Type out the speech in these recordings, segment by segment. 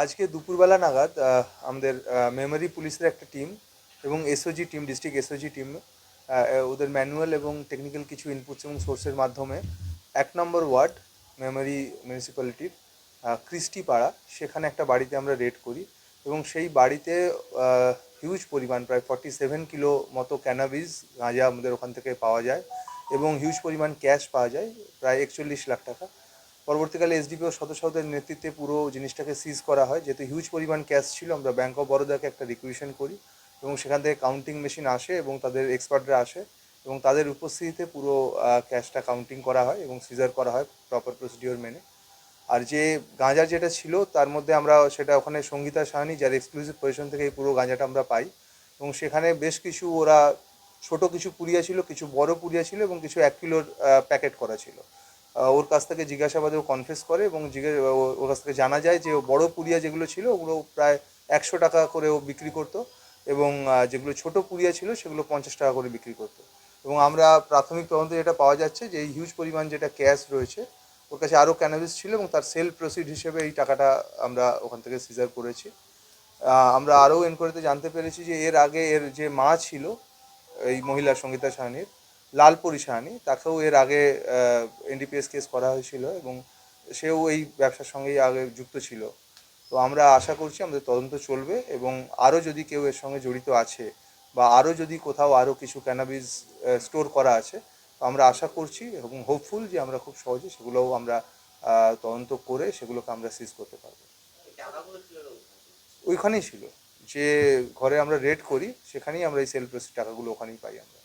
আজকে দুপুরবেলা নাগাদ আমাদের মেমোরি পুলিশের একটা টিম এবং SOG team, district SOG team manual manual এবং টেকনিক্যাল কিছু ইনপুটস এবং সোর্সের মাধ্যমে এক নম্বর ওয়ার্ড, মেমোরি মিউনিসিপ্যালিটির ক্রিস্টি পাড়া, সেখানে একটা বাড়িতে আমরা রেড করি এবং সেই বাড়িতে হিউজ পরিমাণ, প্রায় ফর্টি সেভেন কিলো মতো ক্যানাবিস গাঁজা আমাদের ওখান থেকে পাওয়া যায়। এবং হিউজ পরিমাণ ক্যাশ পাওয়া যায়, প্রায় একচল্লিশ লাখ টাকা। পরবর্তীকালে এসডিপিও সদস্যদের নেতৃত্বে পুরো জিনিসটাকে সিজ করা হয়। যেহেতু হিউজ পরিমাণ ক্যাশ ছিল, আমরা ব্যাঙ্ক অফ বরোদাকে একটা রিকুইশন করি এবং সেখান থেকে কাউন্টিং মেশিন আসে এবং তাদের এক্সপার্টরা আসে এবং তাদের উপস্থিতিতে পুরো ক্যাশটা কাউন্টিং করা হয় এবং সিজার করা হয় প্রপার প্রসিডিওর মেনে। আর যে গাঁজা যেটা ছিল, তার মধ্যে আমরা সেটা ওখানে সঙ্গীতা সাহানি, যার এক্সক্লুসিভ পজিশন থেকে এই পুরো গাঁজাটা আমরা পাই। এবং সেখানে বেশ কিছু ওরা ছোট কিছু পুড়িয়া ছিল, কিছু বড় পুরিয়া ছিল এবং কিছু এক কিলোর প্যাকেট করা ছিল। ওর কাছ থেকে জিজ্ঞাসাবাদে ও কনফেস করে এবং জিজ্ঞাসা ওর কাছ থেকে জানা যায় যে ও বড় পুড়িয়া যেগুলো ছিল, ওগুলো প্রায় একশো টাকা করে ও বিক্রি করতো এবং যেগুলো ছোট পুরিয়া ছিল সেগুলো পঞ্চাশ টাকা করে বিক্রি করতো। এবং আমরা প্রাথমিক তদন্তে যেটা পাওয়া যাচ্ছে যে এই হিউজ পরিমাণ যেটা ক্যাশ রয়েছে, ওর কাছে আরও ক্যানাবিস ছিল এবং তার সেল প্রসিড হিসেবে এই টাকাটা আমরা ওখান থেকে সিজার করেছি। আমরা আরও এনকোয়ারিতে জানতে পেরেছি যে এর আগে এর যে মা ছিল এই মহিলা সঙ্গীতা সাহানির লালপুরি সাহানি, তাকেও এর আগে এনডিপিএস কেস করা হয়েছিল এবং সেও এই ব্যবসার সঙ্গেই আগে যুক্ত ছিল। তো আমরা আশা করছি আমাদের তদন্ত চলবে এবং আরও যদি কেউ এর সঙ্গে জড়িত আছে বা আরও যদি কোথাও আরও কিছু ক্যানাবিস স্টোর করা আছে, তো আমরা আশা করছি এবং হোপফুল যে আমরা খুব সহজে সেগুলোও আমরা তদন্ত করে সেগুলোকে আমরা সিজ করতে পারব। ওইখানেই ছিল। যে ঘরে আমরা রেড করি, সেখানেই আমরা এই সেল প্রসিড টাকাগুলো ওখানেই পাই আমরা।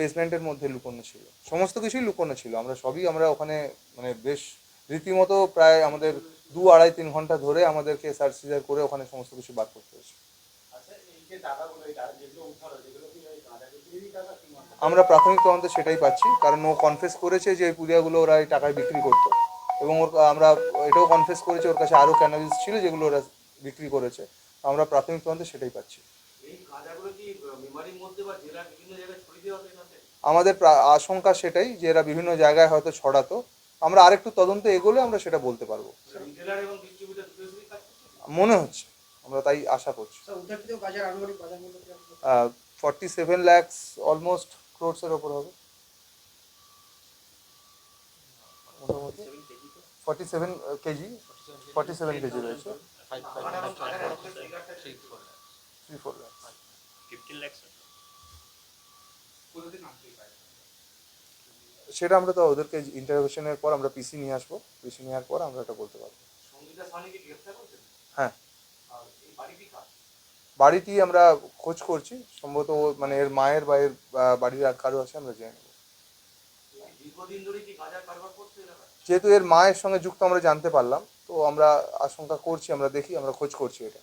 বেসমেন্টের মধ্যে লুকোনো ছিল। সমস্ত কিছুই লুকোনো ছিল। আমরা সবই আমরা ওখানে মানে বেশ রীতিমতো প্রায় আমাদের দু আড়াই তিন ঘণ্টা ধরে আমাদেরকে সার্চ সিজার করে ওখানে সমস্ত কিছু বার করতে হয়েছে। আমরা প্রাথমিক তদন্তে সেটাই পাচ্ছি। কারণ ও কনফেস করেছে যে এই পুরিয়াগুলো ওরা এই টাকায় বিক্রি করতো। এবং ওর আমরা এটাও কনফেস করেছি ওর কাছে আরও ক্যানাবিস ছিল যেগুলো ওরা বিক্রি করেছে। আমরা প্রাথমিক তদন্তে সেটাই পাচ্ছি। আমাদের আশঙ্কা সেটাই যে এরা বিভিন্ন জায়গায় হয়তো ছড়াতো। আমরা আরেকটু তদন্তে এগোলে আমরা সেটা বলতে পারব। করছে? মনে হচ্ছে আমরা তাই আশা করছি। ফর্টি সেভেন ল্যাক্স অলমোস্ট ক্রোডসের ওপর হবে। মোটামুটি forty seven KG forty seven KG রয়েছে থ্রি ফোর ল্যাক্স সেটা আমরা তো ওদেরকে ইন্টারভেশনের পর আমরা পিসি নিয়ে আসব। পিসি নেওয়ার পর আমরা এটা বলতে পারব। হ্যাঁ। বাড়িটি আমরা খোঁজ করছি। সম্ভবত মানে এর মায়ের বা এর বাড়ির আর কারও আছে আমরা জেনে নেব। যেহেতু এর মায়ের সঙ্গে যুক্ত আমরা জানতে পারলাম, তো আমরা আশঙ্কা করছি, আমরা দেখি, আমরা খোঁজ করছি এটা।